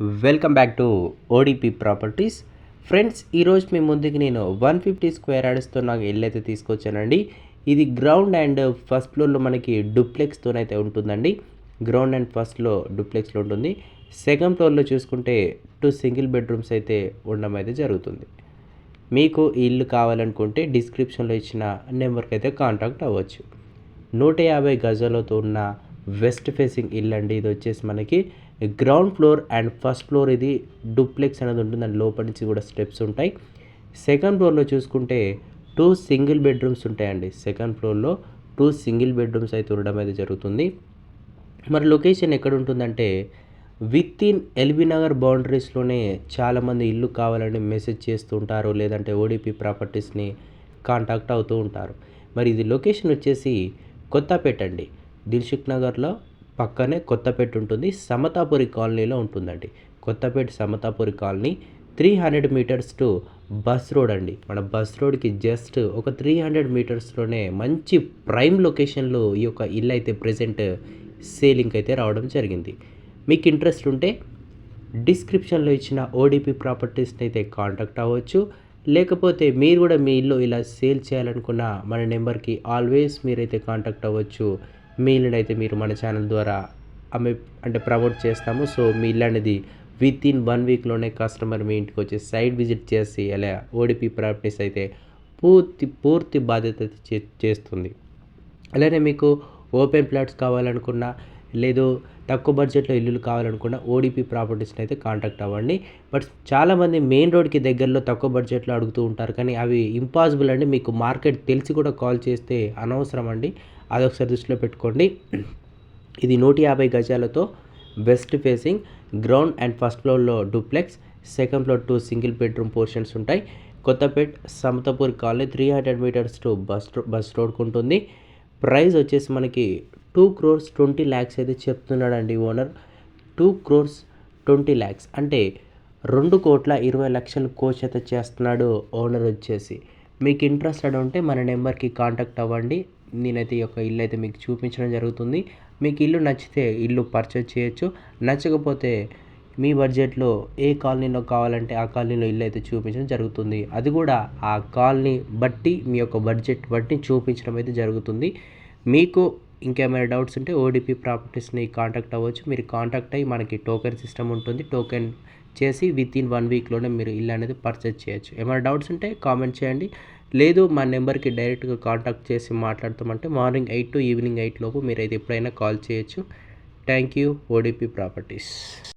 Welcome back to ODP properties. Friends ఈరోజు మీ ముందుకి నేను వన్ ఫిఫ్టీ స్క్వేర్ యార్డ్స్తో నాకు ఇల్లు అయితే తీసుకొచ్చానండి. ఇది గ్రౌండ్ అండ్ ఫస్ట్ ఫ్లోర్లో మనకి డూప్లెక్స్తోనైతే ఉంటుందండి. గ్రౌండ్ అండ్ ఫస్ట్లో డూప్లెక్స్లో ఉంటుంది. సెకండ్ ఫ్లోర్లో చూసుకుంటే టూ సింగిల్ బెడ్రూమ్స్ అయితే ఉండడం అయితే జరుగుతుంది. మీకు ఈ ఇల్లు కావాలనుకుంటే డిస్క్రిప్షన్లో ఇచ్చిన నెంబర్కి అయితే కాంటాక్ట్ అవ్వచ్చు. నూట యాభై గజాలతో ఉన్న వెస్ట్ ఫేసింగ్ ఇల్లు అండి ఇది వచ్చేసి మనకి ground floor and first floor ఇది డూప్లెక్స్ అనేది ఉంటుంది అండ్ లోపల నుంచి కూడా స్టెప్స్ ఉంటాయి. సెకండ్ ఫ్లోర్లో చూసుకుంటే టూ సింగిల్ బెడ్రూమ్స్ ఉంటాయండి. సెకండ్ ఫ్లోర్లో టూ సింగిల్ బెడ్రూమ్స్ అయితే ఉండడం అయితే జరుగుతుంది. మరి లొకేషన్ ఎక్కడ ఉంటుందంటే విత్ ఇన్ ఎల్బీ నగర్ బౌండరీస్లోనే చాలామంది ఇల్లు కావాలని మెసేజ్ చేస్తూ ఉంటారు. లేదంటే ఓడిపి ప్రాపర్టీస్ని కాంటాక్ట్ అవుతూ ఉంటారు. మరి ఇది లొకేషన్ వచ్చేసి కొత్తపేట అండి. దిల్షుక్ నగర్లో పక్కనే కొత్తపేట ఉంటుంది. సమతాపురి కాలనీలో ఉంటుందండి. Kothapet Samatapuri colony three hundred metres to bus road అండి. మన బస్ రోడ్కి జస్ట్ ఒక త్రీ హండ్రెడ్ మీటర్స్లోనే మంచి ప్రైమ్ లొకేషన్లో ఈ యొక్క ఇల్లు అయితే ప్రజెంట్ సేలింగ్ అయితే రావడం జరిగింది. మీకు ఇంట్రెస్ట్ ఉంటే డిస్క్రిప్షన్లో ఇచ్చిన ఓడిపి ప్రాపర్టీస్ని అయితే కాంటాక్ట్ అవ్వచ్చు. లేకపోతే మీరు కూడా మీ ఇల్లు ఇలా సేల్ చేయాలనుకున్న మన నెంబర్కి ఆల్వేస్ మీరైతే కాంటాక్ట్ అవ్వచ్చు. మీ ఇల్లుని అయితే మీరు మన ఛానల్ ద్వారా అమ్మే అంటే ప్రమోట్ చేస్తాము. సో మీ ఇల్లు అనేది విత్ ఇన్ వన్ వీక్లోనే కస్టమర్ మీ ఇంటికి వచ్చి సైట్ విజిట్ చేసి అలా ఓడిపి ప్రాపర్టీస్ అయితే పూర్తి పూర్తి బాధ్యత చే చేస్తుంది. అలానే మీకు ఓపెన్ ప్లాట్స్ కావాలనుకున్నా లేదు తక్కువ బడ్జెట్లో ఇల్లులు కావాలనుకున్న ఓడిపి ప్రాపర్టీస్ని అయితే కాంటాక్ట్ అవ్వండి. బట్ చాలామంది మెయిన్ రోడ్కి దగ్గరలో తక్కువ బడ్జెట్లో అడుగుతూ ఉంటారు. కానీ అవి ఇంపాసిబుల్ అండి. మీకు మార్కెట్ తెలిసి కూడా కాల్ చేస్తే అనవసరం అండి. అదొకసారి దృష్టిలో పెట్టుకోండి. ఇది నూట యాభై గజాలతో west facing ground and first ఫ్లోర్లో duplex second floor two single bedroom portions ఉంటాయి. Kothapet Samathapur colony three hundred metres to bus bus రోడ్కు ఉంటుంది. ప్రైస్ వచ్చేసి మనకి టూ క్రోర్స్ ట్వంటీ ల్యాక్స్ అయితే చెప్తున్నాడండి owner. Two crores twenty lakhs అంటే రెండు కోట్ల ఇరవై లక్షలు కోచ్ అయితే చేస్తున్నాడు ఓనర్ వచ్చేసి. మీకు ఇంట్రెస్టెడ్ ఉంటే మన నెంబర్కి కాంటాక్ట్ అవ్వండి. నేనైతే ఈ యొక్క ఇల్లు అయితే మీకు చూపించడం జరుగుతుంది. మీకు ఇల్లు నచ్చితే ఇల్లు పర్చేజ్ చేయొచ్చు. నచ్చకపోతే మీ బడ్జెట్లో ఏ కాలనీలో కావాలంటే ఆ కాలనీలో ఇల్లు అయితే చూపించడం జరుగుతుంది. అది కూడా ఆ కాలనీ బట్టి మీ యొక్క బడ్జెట్ బట్టి చూపించడం అయితే జరుగుతుంది. మీకు ఇంకేమైనా డౌట్స్ ఉంటే ఓడిపి ప్రాపర్టీస్ని కాంటాక్ట్ అవ్వచ్చు. మీరు కాంటాక్ట్ అయ్యి మనకి టోకెన్ సిస్టమ్ ఉంటుంది. టోకెన్ చేసి విత్ ఇన్ వన్ వీక్లోనే మీరు ఇల్లు అనేది పర్చేజ్ చేయొచ్చు. ఏమైనా డౌట్స్ ఉంటే కామెంట్ చేయండి. లేదు మా నెంబర్కి డైరెక్ట్గా కాంటాక్ట్ చేసి మాట్లాడతామంటే morning eight to evening eight లోపు మీరు అయితే ఎప్పుడైనా కాల్ చేయొచ్చు. Thank you ODP properties.